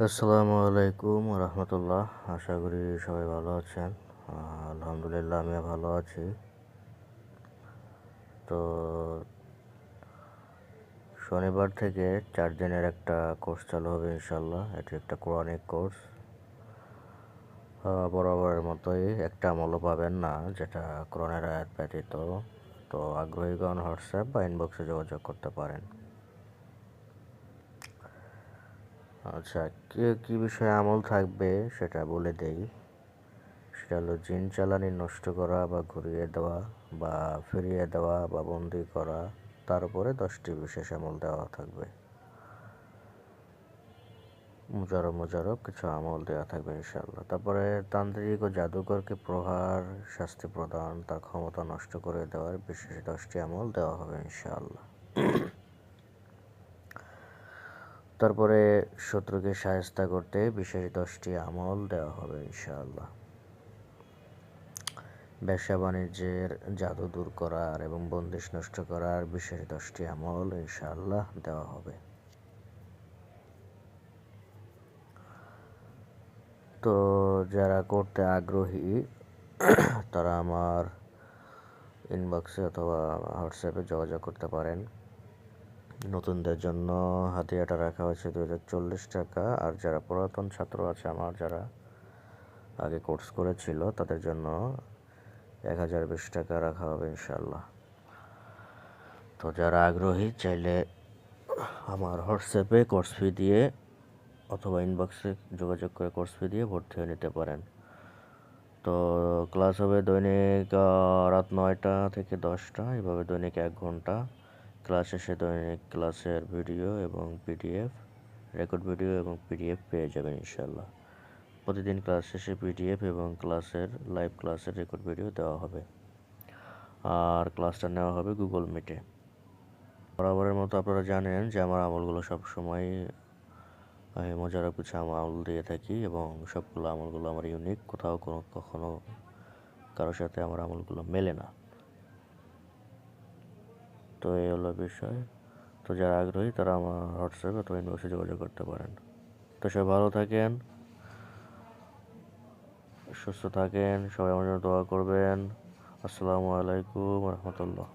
আসসালামু আলাইকুম রহমতুল্লাহ আশা করি সবাই ভালো আছেন। আলহামদুলিল্লাহ আমিও ভালো আছি। তো শনিবার থেকে চার দিনের একটা কোর্স চালু হবে ইনশাল্লাহ এটি একটা কোরআনিক কোর্স বরাবরের মতোই একটা আমলও পাবেন না, যেটা কোরআনের আয়াত ব্যতীত। তো আগ্রহীগণ হোয়াটসঅ্যাপ বা ইনবক্সে যোগাযোগ করতে পারেন। আচ্ছা কে, কী বিষয়ে আমল থাকবে সেটা বলে দেই। সেটা হলো জিন চালানি নষ্ট করা বা ঘুরিয়ে দেওয়া বা ফিরিয়ে দেওয়া বা বন্দি করা, তার উপরে দশটি বিশেষ আমল দেওয়া থাকবে। মুজারব মুজারব কিছু আমল দেওয়া থাকবে ইনশাল্লাহ তারপরে তান্ত্রিক ও জাদুকরকে প্রহার, শাস্তি প্রদান, তার ক্ষমতা নষ্ট করে দেওয়ার বিশেষ দশটি আমল দেওয়া হবে ইনশাআল্লাহ। তারপরে শত্রুকে সায়স্তা করতে বিশেষ দশটি আমল দেওয়া হবে, ইনশাআল্লাহ। ব্যবসা বাণিজ্যের জাদু দূর করার এবং বন্দিশ নষ্ট করার বিশেষ দশটি আমল, ইনশাআল্লাহ, দেওয়া হবে। তো যারা করতে আগ্রহী, তারা আমার ইনবক্সে অথবা হোয়াটসঅ্যাপে যোগাযোগ করতে পারেন। নতুনদের জন্য হাতিয়াটা রাখা হয়েছে দু হাজার চল্লিশ টাকা। আর যারা পুরাতন ছাত্র আছে আমার, যারা আগে কোর্স করেছিল, তাদের জন্য এক হাজার বিশ টাকা রাখা হবে ইনশাল্লাহ তো যারা আগ্রহী, চাইলে আমার হোয়াটসঅ্যাপে কোর্স ফি দিয়ে অথবা ইনবক্সে যোগাযোগ করে কোর্স ফি দিয়ে ভর্তি হয়ে নিতে পারেন। তো ক্লাস হবে দৈনিক রাত নয়টা থেকে দশটা এভাবে দৈনিক এক ঘণ্টা। ক্লাস শেষে দৈনিক ক্লাসের ভিডিও এবং পিডিএফ, রেকর্ড ভিডিও এবং পিডিএফ পেয়ে যাবেন ইনশাল্লাহ প্রতিদিন ক্লাস শেষে পিডিএফ এবং ক্লাসের, লাইভ ক্লাসের রেকর্ড ভিডিও দেওয়া হবে। আর ক্লাসটা নেওয়া হবে গুগল মিটে। বরাবরের মতো আপনারা জানেন যে আমার আমলগুলো সবসময় মজার কিছু আমল দিয়ে থাকি এবং সবগুলো আমলগুলো আমার ইউনিক, কোথাও কোনো কখনো কারোর সাথে আমার আমলগুলো মেলে না। তো এই হলো বিষয়। তো যারা আগ্রহী, তারা আমার হোয়াটসঅ্যাপে অথবা ইনবক্সে যোগাযোগ করতে পারেন। তো সবাই ভালো থাকেন, সুস্থ থাকেন, সবাই আমার জন্য দোয়া করবেন। আসসালামু আলাইকুম রহমতুল্লাহ।